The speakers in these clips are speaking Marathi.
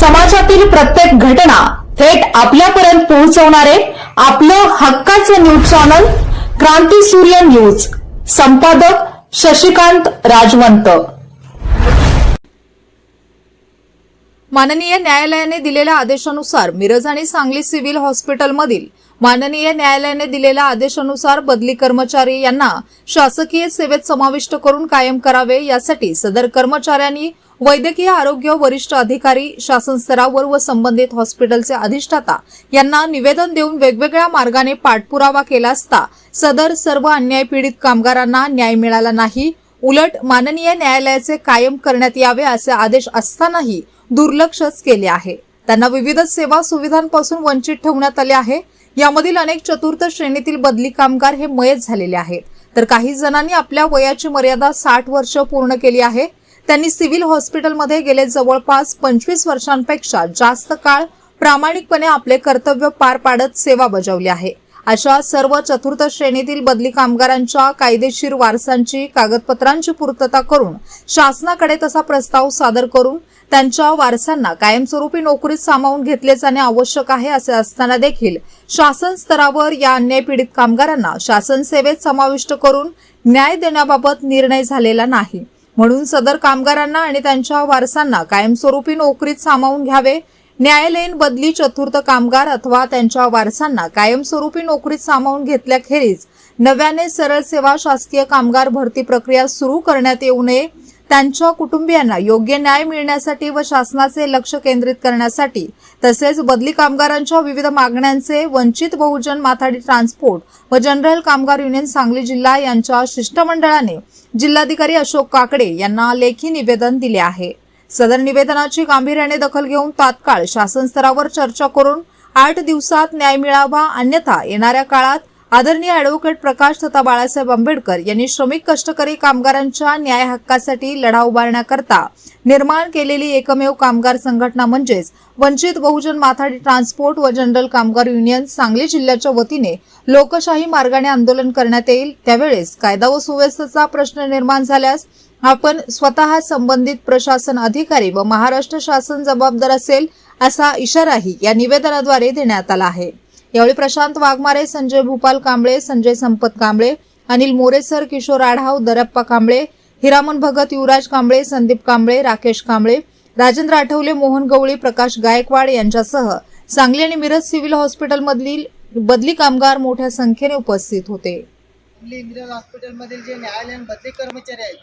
समाजातील प्रत्येक घटना थेट आपल्यापर्यंत पोहोचवणारे आपलं हक्काचं न्यूज चॅनल क्रांती सूर्य न्यूज. संपादक शशिकांत राजवंत. माननीय न्यायालयाने दिलेल्या आदेशानुसार मिरज आणि सांगली सिव्हिल हॉस्पिटलमधील माननीय न्यायालयाने दिलेल्या आदेशानुसार बदली कर्मचारी यांना शासकीय सेवेत समाविष्ट करून कायम करावे यासाठी सदर कर्मचाऱ्यांनी वैद्यकीय आरोग्य वरिष्ठ अधिकारी शासन स्तरावर व संबंधित हॉस्पिटलचे अधिष्ठाता यांना निवेदन देऊन वेगवेगळ्या मार्गाने पाठपुरावा केला असता सदर सर्व अन्याय पीडित कामगारांना न्याय मिळाला नाही. उलट माननीय न्यायालयाचे कायम करण्यात यावे असे आदेश असतानाही दुर्लक्षच केले आहे. त्यांना विविध सेवा सुविधांपासून वंचित ठेवण्यात आले आहे. यामधील अनेक चतुर्थ श्रेणीतील बदली कामगार हे मयत झालेले आहेत. तर काही जणांनी आपल्या वयाची मर्यादा साठ वर्ष पूर्ण केली आहे. त्यांनी सिव्हिल हॉस्पिटलमध्ये गेले जवळपास पंचवीस वर्षांपेक्षा जास्त काळ प्रामाणिकपणे आपले कर्तव्य पार पाडत सेवा बजावली आहे. अशा सर्व चतुर्थ श्रेणीतील बदली कामगारांच्या कायदेशीर वारसांची कागदपत्रांची पूर्तता करून शासनाकडे तसा प्रस्ताव सादर करून त्यांच्या वारसांना कायमस्वरूपी नोकरीत सामावून घेतले जाणे आवश्यक आहे असे असताना देखील शासन स्तरावर या अन्याय पीडित कामगारांना शासन सेवेत समाविष्ट करून न्याय देण्याबाबत निर्णय झालेला नाही. म्हणून सदर कामगारांना आणि त्यांच्या वारसांना कायमस्वरूपी नोकरीत सामावून घ्यावे न्यायालयीन बदली चतुर्थ कामगार अथवा त्यांच्या वारसांना कायमस्वरूपी नोकरीत सामावून घेतल्याखेरीज नव्याने सरळ सेवा शासकीय कामगार भरती प्रक्रिया सुरू करण्यात येऊ नये. त्यांच्या कुटुंबियांना योग्य न्याय मिळण्यासाठी व शासनाचे लक्ष केंद्रित करण्यासाठी तसेच बदली कामगारांच्या विविध मागण्यांचे वंचित बहुजन माथाडी ट्रान्सपोर्ट व जनरल कामगार युनियन सांगली जिल्हा यांच्या शिष्टमंडळाने जिल्हाधिकारी अशोक काकडे यांना लेखी निवेदन दिले आहे. सदर निवेदनाची गांभीर्याने दखल घेऊन तात्काळ शासन स्तरावर चर्चा करून आठ दिवसात न्याय मिळावा अन्यथा येणाऱ्या काळात आदरणीय अॅडव्होकेट प्रकाश तथा बाळासाहेब आंबेडकर यांनी श्रमिक कष्टकरी कामगारांच्या न्याय हक्कासाठी लढा उभारण्याकरता निर्माण केलेली एकमेव कामगार संघटना म्हणजेच वंचित बहुजन माथाडी ट्रान्सपोर्ट व जनरल कामगार युनियन सांगली जिल्ह्याच्या वतीने लोकशाही मार्गाने आंदोलन करण्यात येईल. त्यावेळेस कायदा व सुव्यवस्थेचा प्रश्न निर्माण झाल्यास आपण स्वतः संबंधित प्रशासन अधिकारी व महाराष्ट्र शासन जबाबदार असेल असा इशाराही या निवेदनाद्वारे देण्यात आला आहे. यावेळी प्रशांत वाघमारे संजय भूपाल कांबळे संजय संपत कांबळे अनिल मोरेसर किशोर आढाव दरप्पा कांबळे हिरामन भगत युवराज कांबळे संदीप कांबळे राकेश कांबळे राजेंद्र आठवले मोहन गवळी प्रकाश गायकवाड यांच्यासह सांगली आणि मिरज सिव्हिल हॉस्पिटलमधील बदली कामगार मोठ्या संख्येने उपस्थित होते. हॉस्पिटलमधील जे न्यायालयीन बदली कर्मचारी आहेत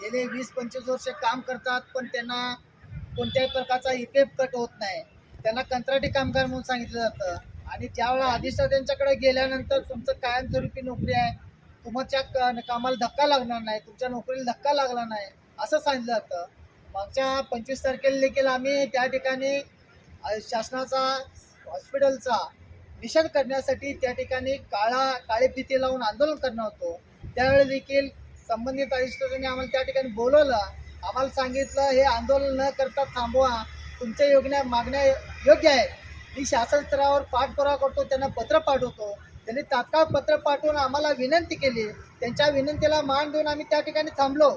गेले वीस पंचवीस वर्ष काम करतात पण त्यांना कोणत्याही प्रकारचा इफेक्ट कट होत नाही. त्यांना कंत्राटी कामगार म्हणून सांगितलं जातं. आणि ज्यावेळेला अधिष्ठात्यांच्याकडे गेल्यानंतर तुमचं कायमस्वरूपी नोकरी आहे तुमच्या कामाला धक्का लागणार नाही तुमच्या नोकरीला धक्का लागला नाही असं सांगितलं जातं. मागच्या पंचवीस तारखेला देखील आम्ही त्या ठिकाणी शासनाचा हॉस्पिटलचा निषेध करण्यासाठी त्या ठिकाणी काळा काळे फिती लावून आंदोलन करणार होतो. त्यावेळी देखील संबंधित अधिष्ठात्याने आम्हाला त्या ठिकाणी बोलवलं. आम्हाला सांगितलं हे आंदोलन न करता थांबवा. तुमच्या योजना मागण्या योग्य आहे मी शासन स्तरावर पाठपुरावा करतो त्यांना पत्र पाठवतो. त्यांनी तात्काळ पत्र पाठवून आम्हाला विनंती केली. त्यांच्या विनंतीला मान देऊन आम्ही त्या ठिकाणी थांबलो.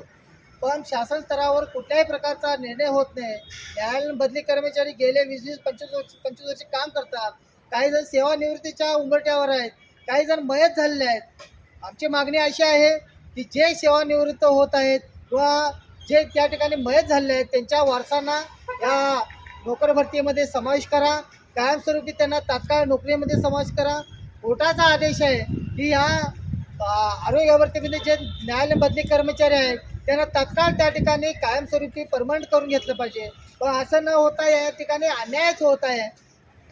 पण शासन स्तरावर कुठल्याही प्रकारचा निर्णय होत नाही. न्यायालयीन बदली कर्मचारी गेले वीस वीस पंचवीस वर्ष पंचवीस वर्ष काम करतात. काही जण सेवानिवृत्तीच्या उंबरट्यावर आहेत. काही जण मयत झालेले आहेत. आमची मागणी अशी आहे की जे सेवानिवृत्त होत आहेत किंवा जे त्या ठिकाणी मयत झालेले आहेत त्यांच्या वारसांना या नोकर भरतीमध्ये समावेश करा. कायमस्वरूपी त्यांना तात्काळ नोकरीमध्ये समावेश करा. कोर्टाचा आदेश आहे की ह्या आ, आरोग्य भरतीमध्ये जे न्यायालय बदली कर्मचारी आहेत त्यांना तात्काळ त्या ठिकाणी कायमस्वरूपी परमनंट करून घेतलं पाहिजे. पण असं न होता या ठिकाणी अन्यायच होत आहे.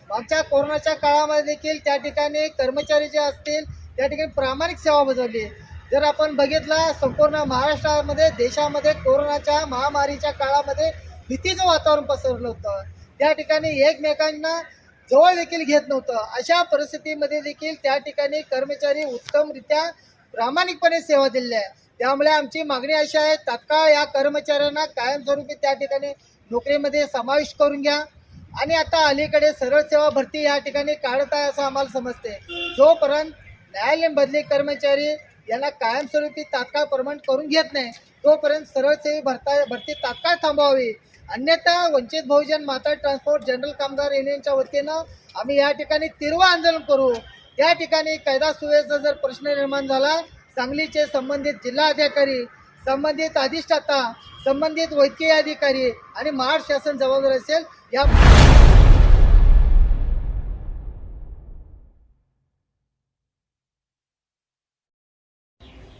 मागच्या कोरोनाच्या काळामध्ये देखील त्या ठिकाणी कर्मचारी जे असतील त्या ठिकाणी प्रामाणिक सेवा बजावली जर आपण बघितला संपूर्ण महाराष्ट्रामध्ये देशामध्ये कोरोनाच्या महामारीच्या काळामध्ये भीतीचं वातावरण पसरलं होतं. त्या ठिकाणी एकमेकांना जवळ देखील घेत नव्हतं. अशा परिस्थितीमध्ये देखील त्या ठिकाणी कर्मचारी उत्तमरित्या प्रामाणिकपणे सेवा दिलेल्या आहे त्यामुळे आमची मागणी अशी आहे तात्काळ या कर्मचाऱ्यांना कायमस्वरूपी त्या ठिकाणी नोकरीमध्ये समाविष्ट करून घ्या. आणि आता अलीकडे सरळ सेवा भरती या ठिकाणी काढत आहे असं आम्हाला समजते जोपर्यंत न्यायालयीन बदली कर्मचारी यांना कायमस्वरूपी तात्काळ परमनंट करून घेत नाही. तोपर्यंत सरळ सेवी भरता भरती तात्काळ थांबवावी. अन्यथा वंचित बहुजन माता ट्रान्सपोर्ट जनरल कामगार युनियनच्या वतीनं आम्ही या ठिकाणी तीव्र आंदोलन करू. या ठिकाणी कायदा सुव्यवस्था जर प्रश्न निर्माण झाला सांगलीचे संबंधित जिल्हाधिकारी संबंधित अधिष्ठाता संबंधित वैद्यकीय अधिकारी आणि महाराष्ट्र शासन जबाबदार असेल या